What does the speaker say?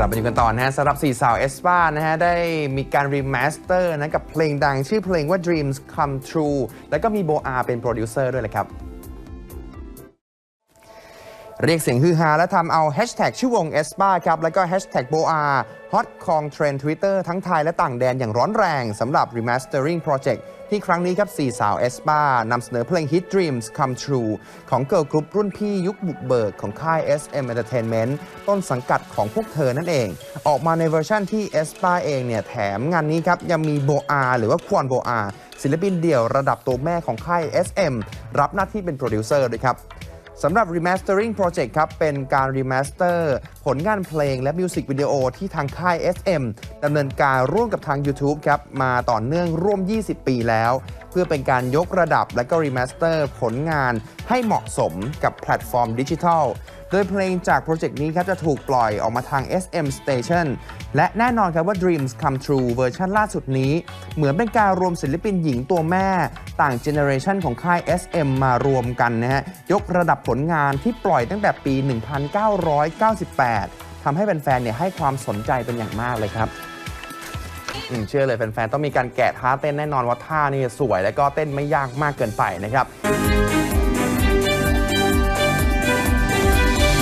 กลับมาอยู่กันต่อนะฮะสำหรับสี่สาวเอสปานะฮะ ได้มีการรีมาสเตอร์นะกับเพลงดังชื่อเพลงว่า Dreams Come True แล้วก็มีโบอาเป็นโปรดิวเซอร์ด้วยเลยครับ เรียกเสียงฮือฮาและทำเอาแฮชแท็กชื่อวง e s p a ครับ แล้วก็แฮชแท็กโบอาฮอตคองเทรนด์ทวิตเตอร์ทั้งไทยและต่างแดนอย่างร้อนแรงสำหรับ Remastering Project ที่ครั้งนี้ครับสี่สาว e s p a นำเสนอเพลง Hit Dreams Come True ของเกิร์ลกรุ๊ปรุ่นพี่ยุคบุกเบิกของค่าย SM Entertainment ต้นสังกัดของพวกเธอนั่นเอง ออกมาในเวอร์ชั่นที่ e s p a เองเนี่ยแถมงานนี้ครับยังมีโบอาหรือว่าควอนโบอาศิลปินเดี่ยวระดับตัวแม่ของค่าย SM รับหน้าที่เป็นโปรดิวเซอร์ด้วยครับ สำหรับ Remastering Project ครับ เป็นการ Remaster ผลงานเพลงและมิวสิกวิดีโอที่ทางค่าย SM ดำเนินการร่วมกับทาง YouTube ครับ มาต่อเนื่องร่วม 20 ปีแล้ว เพื่อเป็นการยกระดับและก็ Remaster ผลงานให้เหมาะสมกับแพลตฟอร์มดิจิทัล โดยเพลงจากโปรเจกต์นี้ครับจะถูกปล่อยออกมาทาง SM Station และแน่นอนครับว่า Dreams Come True เวอร์ชันล่าสุดนี้ เหมือนเป็นการรวมศิลปินหญิงตัวแม่ ต่างเจเนอเรชันของค่าย SM มารวมกันนะฮะ ยกระดับผลงานที่ปล่อยตั้งแต่ปี 1998 ทำให้แฟนๆเนี่ยให้ความสนใจเป็นอย่างมากเลยครับอืมเชื่อเลยแฟนๆต้องมีการแกะท่าเต้นแน่นอนว่าท่านี่สวย และก็เต้นไม่ยากมากเกินไปนะครับ